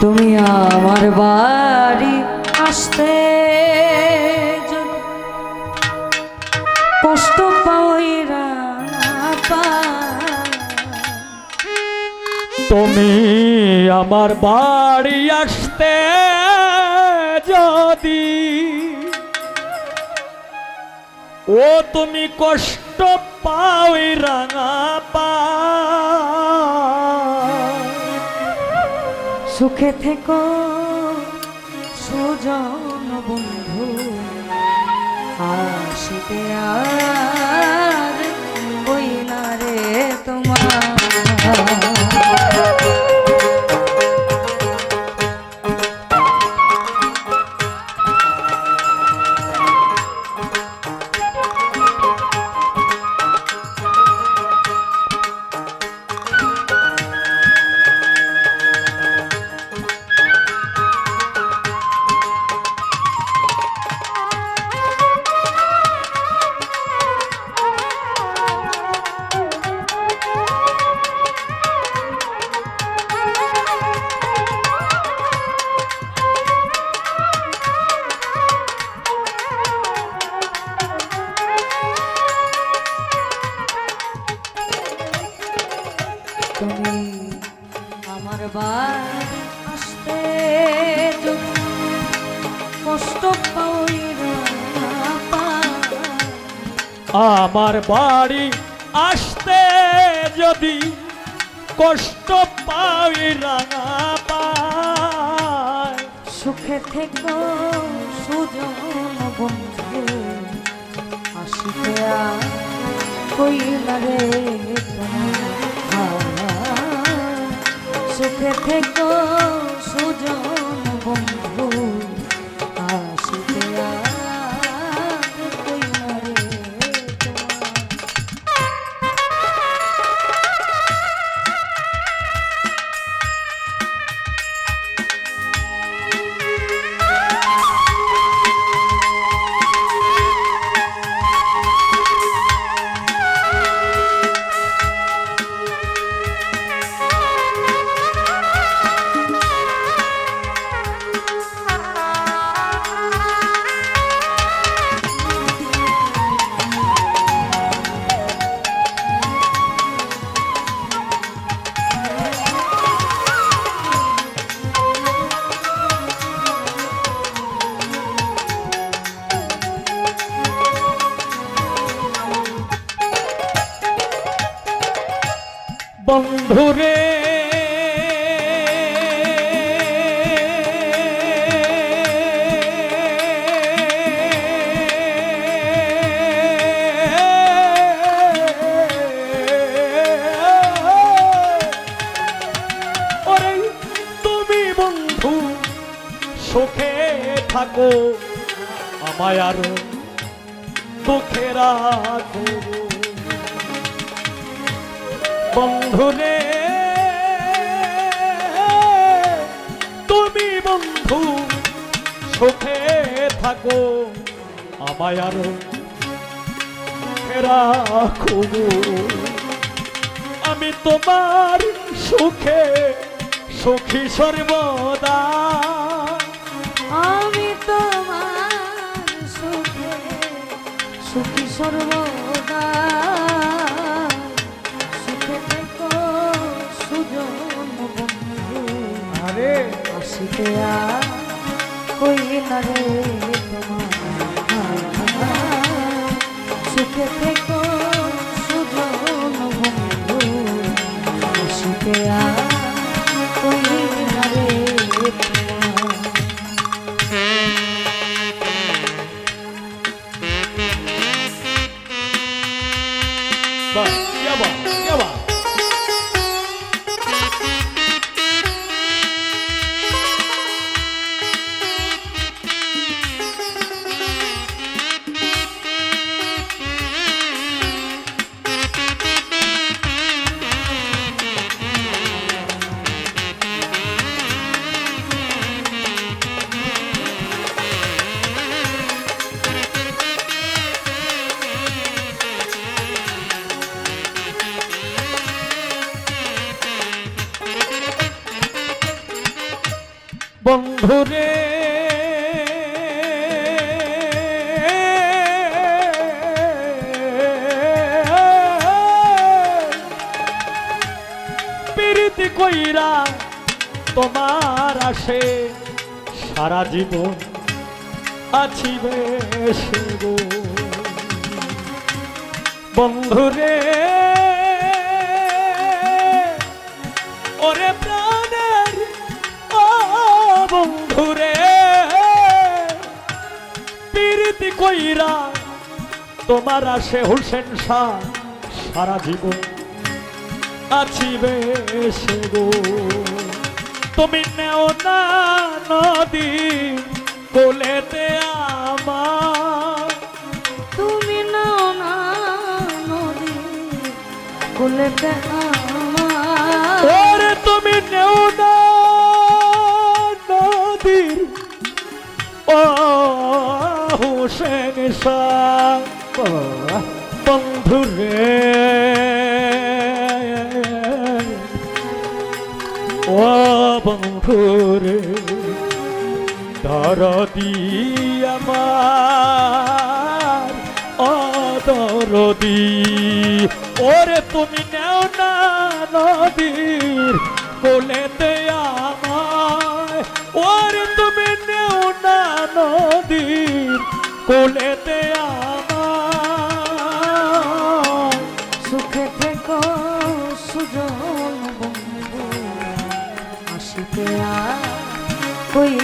তুমি আমার বাড়ি আসতে কষ্ট পাওয়াইরা তুমি আমার বাড়ি আসতে যদি ও তুমি কষ্ট পাও রাঙা পা সুখে থেকো সুজন বন্ধু। আসিতে আর কই না রে তোমার। আমার বাড়ি আসতে যদি কষ্ট পায়। সুখে থেকো সুজন বন্ধু আসিতে আর কইলা সুখে থেকো সুজন বন্ধু থাকো আমায় আরও দুঃখে রাখো। বন্ধুরে তুমি বন্ধু, সুখে থাকো, আমায় আরও রাখো। আমি তোমার সুখে, সুখী সর্বদা। সুখী সর্বদা। সুখে থেকো সুজন বন্ধু। আরে। আসিতে আর কই না রে তোমার সুখে থেকো সুজন বন্ধু। আসিতে আর বন্ধুরে প্রীতি কইরা তোমার আসে সারা জীবন আছি বেশে বন্ধুরে বন্ধুরে প্রীতি কইরা তোমার আসে হুসেন শাহ সারা জীবন। আছি বেশে গো তুমি নেও না নদী কোলেতে আমার। তুমি নাও না নদী কুলেতে আমার। তুমি নেও হুসেন শাহ বন্ধুরে। ও বন্ধুরে দরদি আমার ও ওরে তুমি নেও না নদীর কোলেতে। কোলেতে সুখে থেকো সুজন বন্ধু আসিতে কই।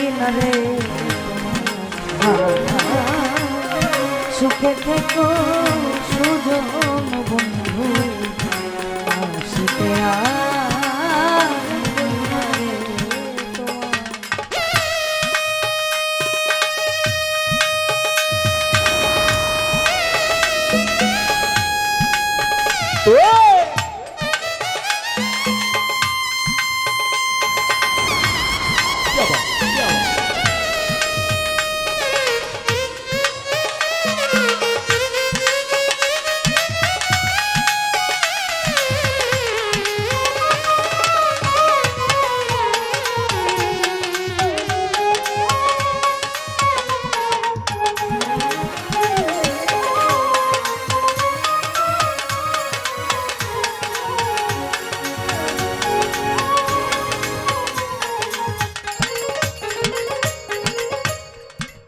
সুখে থেকো সুজন বন্ধু আসিতে আর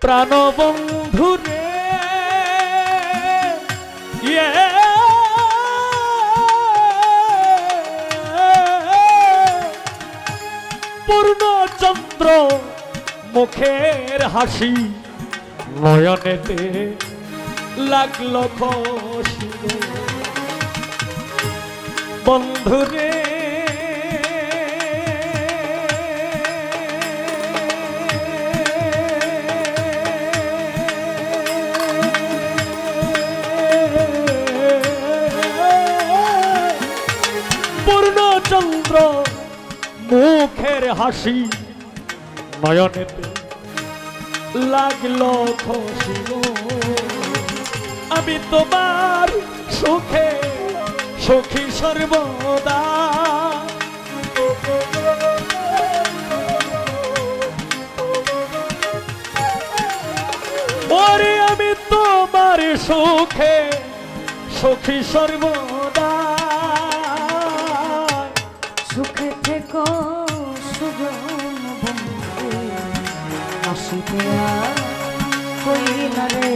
প্রাণবন্ধু রে ইয়ে পূর্ণচন্দ্র মুখের হাসি নয়নেতে লাগল রে। বন্ধুরে পূর্ণচন্দ্র মুখের হাসি নয়নেতে লাগল খুশি। আমি তোমার সুখে, সুখী সর্বদা ওরে, আমি তোমার সুখে, সুখী সর্বদা সুখে থেকো সুজন বন্ধু। আসিতে আর রে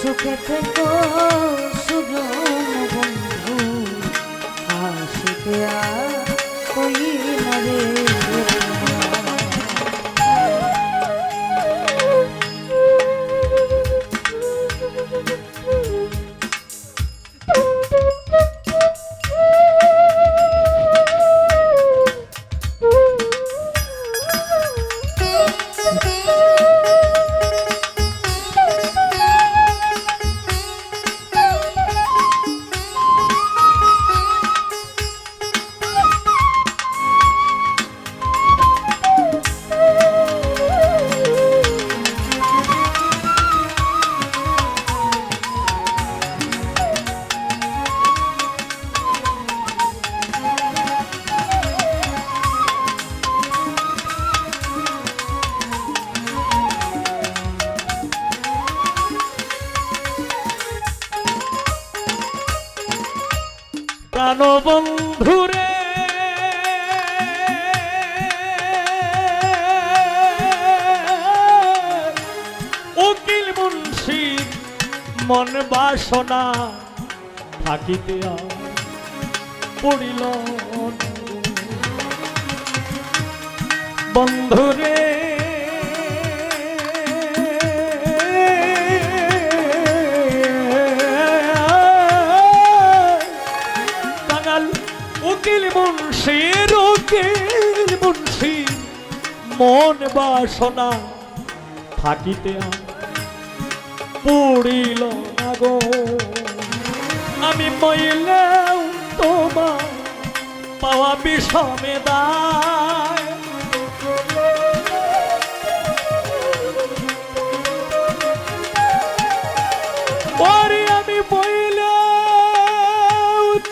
সুখে থেকো সুজন বন্ধু। আসিতে আর প্রাণবন্ধুরে উকিল মুন্সি মন বাসনা থাকিতে পড়িল বন্ধুরে মন বাসনা থাকিতে না গো। আমি মইলেও তোমার পাওয়া বিষমে দায়। ওরে আমি মইলেও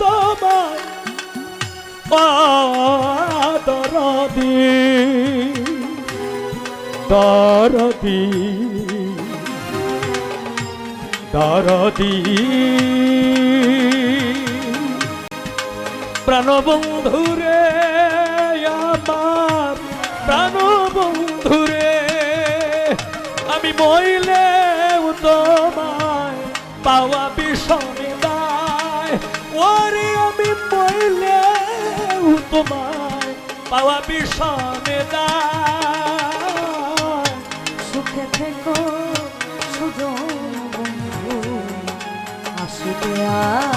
তোমার দরদি দরদি দরদি। প্রাণবন্ধুরে আমার, প্রাণবন্ধুরে, আমি মইলে তোমায় পাওয়া বিষমে দায়। ওরে আমি মইলে তোমায় পাওয়া বিষমে আর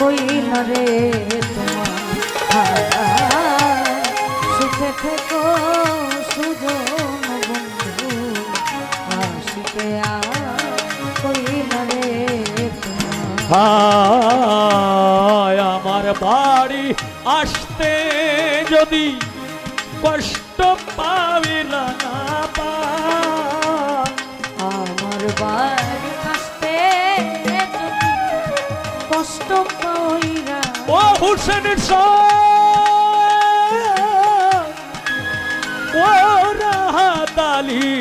কইল রে তোমার সুখে থেকো, সুজন বন্ধু আসিতে কইল রে তোমার আমার বাড়ি আসতে যদি কষ্ট পাবিলা না পা ও হুসেন ও রাহাতালি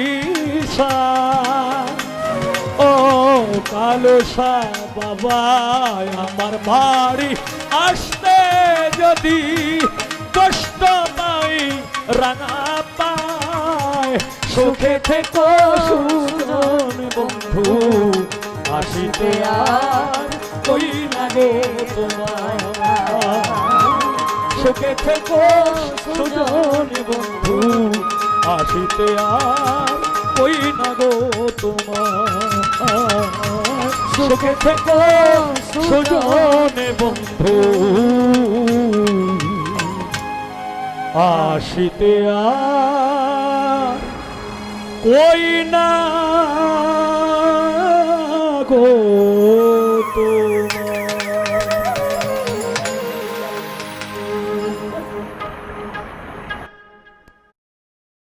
ও কালো শাহ বাবা, আমার বাড়ি আসতে যদি কষ্ট পাই রাঙা পায়। সুখে থেকো সুজন বন্ধু, আসিতে আর কই লাগে তোমার সুখে থেকো, সুজন বন্ধু, আসিতে আর কই না গো তোমার? সুখে থেকো, সুজন বন্ধু, আসিতে আর কই না